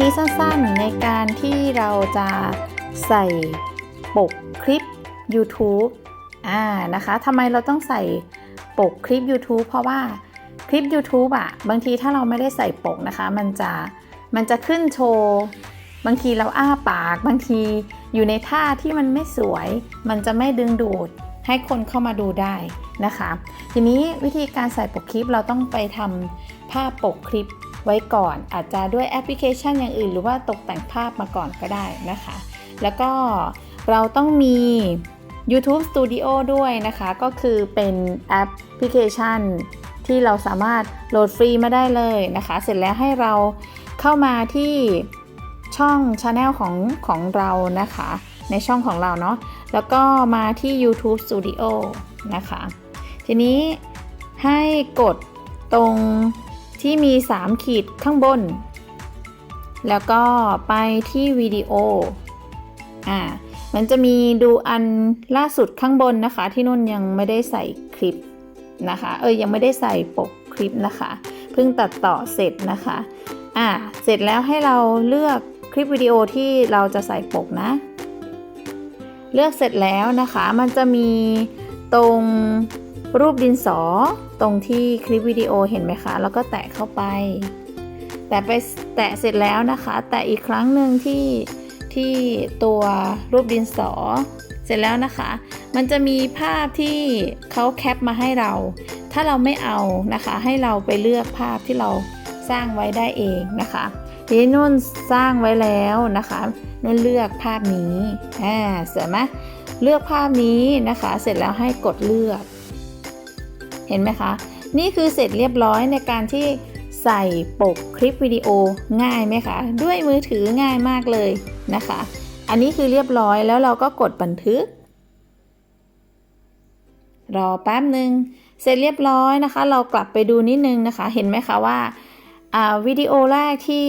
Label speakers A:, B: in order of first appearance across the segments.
A: นี้สั้นๆในการที่เราจะใส่ปกคลิป YouTube อ่านะคะทำไมเราต้องใส่ปกคลิป YouTube เพราะว่าคลิป YouTube อะบางทีถ้าเราไม่ได้ใส่ปกนะคะ มันจะมันจะขึ้นโชว์ บางทีเราอ้าปาก บางทีอยู่ในท่าที่มันไม่สวย มันจะไม่ดึงดูดให้คนเข้ามาดูได้นะคะ ทีนี้วิธีการใส่ปกคลิปเราต้องไปทำภาพปกคลิป ไว้ก่อน อาจจะด้วยแอปพลิเคชันอย่างอื่น หรือว่าตกแต่งภาพมาก่อนก็ได้นะคะ แล้วก็เราต้องมี YouTube Studio ด้วยนะคะ ก็คือเป็นแอปพลิเคชันที่เราสามารถโหลดฟรีมาได้เลยนะคะ เสร็จแล้วให้เราเข้ามาที่ช่อง Channel ของของเรานะคะ ในช่องของเราเนาะแล้วก็มาที่ YouTube Studio นะคะ ทีนี้ให้กดตรง ที่มี 3 ขีดข้างบน แล้วก็ไปที่วิดีโอ อ่า มันจะมีดูอันล่าสุดข้างบนนะคะ ที่นุ่นยังไม่ได้ใส่คลิปนะคะ เออยังไม่ได้ใส่ปกคลิปนะคะ เพิ่งตัดต่อเสร็จนะคะ อ่า เสร็จแล้วให้เราเลือกคลิปวิดีโอที่เราจะใส่ปกนะ เลือกเสร็จแล้วนะคะ มันจะมีตรง รูปดินสอตรงที่คลิปวิดีโอเห็นไหมคะ แล้วก็แตะเข้าไป แต่ไปแตะเสร็จแล้วนะคะ แตะอีกครั้งหนึ่งที่ที่ตัวรูปดินสอ เสร็จแล้วนะคะ มันจะมีภาพที่เขาแคปมาให้เรา ถ้าเราไม่เอานะคะ ให้เราไปเลือกภาพที่เราสร้างไว้ได้เองนะคะทีนี้นุ่นสร้างไว้แล้วนะคะนุ่นเลือกภาพนี้อ่าเสร็จไหมเลือกภาพนี้นะคะ เสร็จแล้วให้กดเลือก เห็นไหมคะ นี่คือเสร็จเรียบร้อยในการที่ใส่ปกคลิปวิดีโอง่ายไหมคะ ด้วยมือถือง่ายมากเลยนะคะ อันนี้คือเรียบร้อยแล้วเราก็กดบันทึก รอแป๊บหนึ่งเสร็จเรียบร้อยนะคะ เรากลับไปดูนิดนึงนะคะ เห็นไหมคะว่าอ่าวิดีโอแรกที่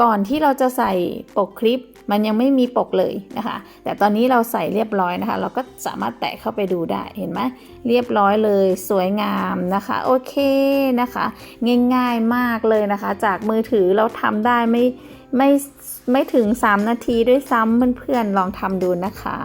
A: ก่อนที่เราจะใส่ปกคลิปมันยังไม่มีปกเลยนะคะ แต่ตอนนี้เราใส่เรียบร้อยนะคะ เราก็สามารถแตะเข้าไปดูได้เห็นไหมเรียบร้อยเลยสวยงามนะคะโอเคนะคะ ง่ายๆมากเลยนะคะ จากมือถือเราทำได้ไม่ไม่ไม่ถึง 3 นาทีด้วยซ้ำเพื่อนๆลองทำดูนะคะ